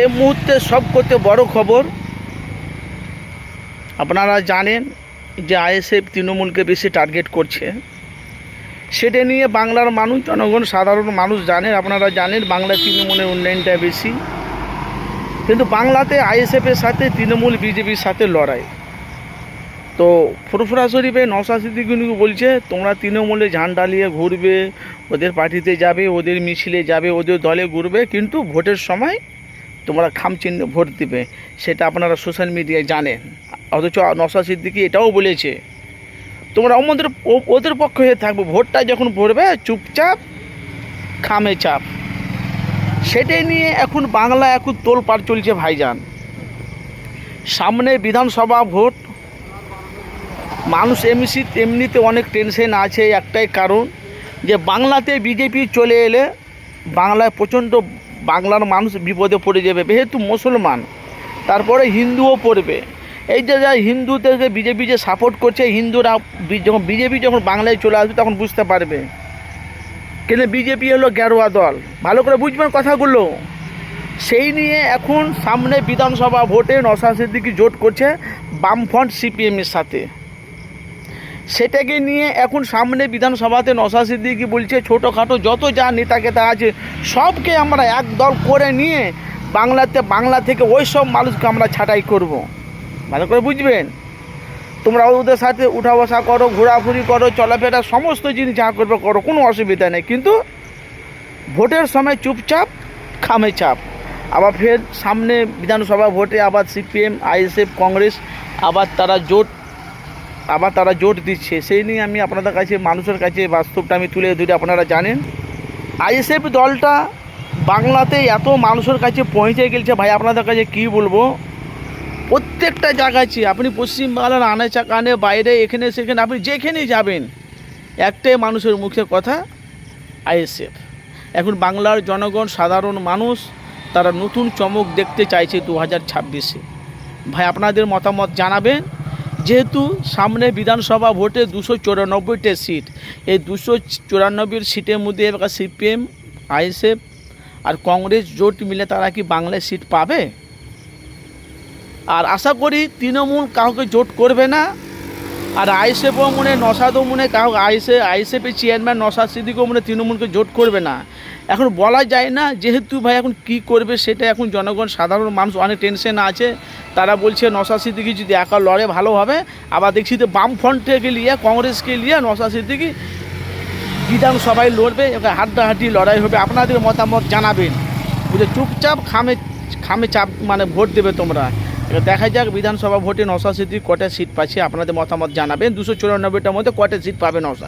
এই মুহূর্তে সব করতে বড় খবর, আপনারা জানেন যে আইএসএফ তৃণমূলকে বেশি টার্গেট করছে। সেটা নিয়ে বাংলার মানুষ, জনগণ, সাধারণ মানুষ জানে আপনারা জানেন বাংলা তৃণমূলের উন্নয়নটা বেশি। কিন্তু বাংলাতে আইএসএফের সাথে তৃণমূল, বিজেপির সাথে লড়াই। তো ফুরফুরা শরীফে নশা সিদ্দিকুনি বলছে, তোমরা তৃণমূলে ঝান্ডা নিয়ে ঘুরবে, ওদের পার্টিতে যাবে, ওদের মিছিলে যাবে, ওদের দলে ঘুরবে, কিন্তু ভোটের সময় তোমরা খামচিহ্ন ভোট দিবে, সেটা আপনারা সোশ্যাল মিডিয়ায় জানেন। অথচ নওশা সিদ্দিকি এটাও বলেছে। তোমরা ও- ওদের পক্ষ হয়ে থাকবে, ভোটটা যখন ভরবে, চুপচাপ, খামে চাপ। সেটাই নিয়ে এখন বাংলা এখন তোলপাড় চলছে ভাইজান। সামনে বিধানসভা ভোট, মানুষ এমসি এমনিতে অনেক টেনশন আছে, একটাই কারণ যে বাংলাতে বিজেপি চলে এলে বাংলায় প্রচণ্ড বাংলার মানুষ বিপদে পড়ে যাবে, যেহেতু মুসলমান। তারপরে হিন্দুও পড়বে। এই যে যা হিন্দুদেরকে বিজেপি যে সাপোর্ট করছে, হিন্দুরা যখন বিজেপি যখন বাংলায় চলে আসবে, তখন বুঝতে পারবে। কেন বিজেপি হলো গেরোয়া দল? ভালো করে বুঝবেন কথাগুলো। সেই নিয়ে এখন সামনে বিধানসভা ভোটে নশা সিদ্দিকি জোট করছে, বামফ্রন্ট সিপিএমের সাথে। সেটাকে নিয়ে এখন সামনে বিধানসভাতে নশা সিদ্দিকি বলছে, ছোটোখাটো যত যা নেতা কেতা আছে, সবকে আমরা একদল করে নিয়ে বাংলাতে, বাংলা থেকে ওই সব মানুষকে আমরা ছাঁটাই করব। ভালো করে বুঝবেন? তোমরা ওদের সাথে উঠা বসা করো, ঘোরাঘুরি করো, চলাফেরা, সমস্ত জিনিস যা করবে করো, কোনো অসুবিধা নেই। কিন্তু ভোটের সময় চুপচাপ, খামে চাপ। আবার ফের সামনে বিধানসভা ভোটে আবার সিপিএম, আইএসএফ, কংগ্রেস, আবার তারা জোট আবার তারা জোট দিচ্ছে। সেই নিয়ে আমি আপনাদের কাছে, মানুষের কাছে বাস্তবটা আমি তুলে ধরে, আপনারা জানেন। আইএসএফ দলটা বাংলাতে এত মানুষের কাছে পৌঁছে গেছে। ভাই, আপনাদের কাছে কী বলব? প্রত্যেকটা জায়গায় আপনি পশ্চিমবাংলার আনে চাকানে বাইরে, এখানে, সেখানে, আপনি যেখানে যাবেন, একটাই মানুষের মুখে কথা, আইএসএফ। এখন বাংলার জনগণ, সাধারণ মানুষ, তারা নতুন চমক দেখতে চাইছে দু হাজার ছাব্বিশে। ভাই, আপনাদের মতামত জানাবেন। যেহেতু সামনে বিধানসভা ভোটে দুশো চুরানব্বইটা সিট, এই দুশো চুরানব্বই সিটের মধ্যে এবার সিপিএম, আইএসএফ আর কংগ্রেস জোট মিলে তারা কি বাংলায় সিট পাবে? আর আশা করি তৃণমূল কাউকে জোট করবে না, আর আইএসএফও মনে নসাদও মনে কাউ আইসে আইএসএফের চেয়ারম্যান নসাদ সিদ্দিকও মনে তৃণমূলকে জোট করবে না। এখন বলা যায় না, যেহেতু ভাই এখন কি করবে সেটা এখন জনগণ, সাধারণ মানুষ অনেক টেনশন আছে। তারা বলছে নসাদ সিদ্দিকি যদি একা লড়ে ভালো হবে। আবার দেখছি তো বামফ্রন্টকে নিয়ে কংগ্রেসকে নিয়ে নসাদ সিদ্দিকি বিধানসভায় লড়বে, এবার হাড্ডাহাড্ডি লড়াই হবে। আপনাদের মতামত জানাবেন। বুঝে চুপচাপ খামে খামে চাপ মানে ভোট দেবে তোমরা। এবার দেখা যাক, বিধানসভা ভোটে নশা সিদ্দিক কটা সিট পাচ্ছে, আপনাদের মতামত জানাবেন। দুশো চুরানব্বইটার মধ্যে কটা সিট পাবে নশা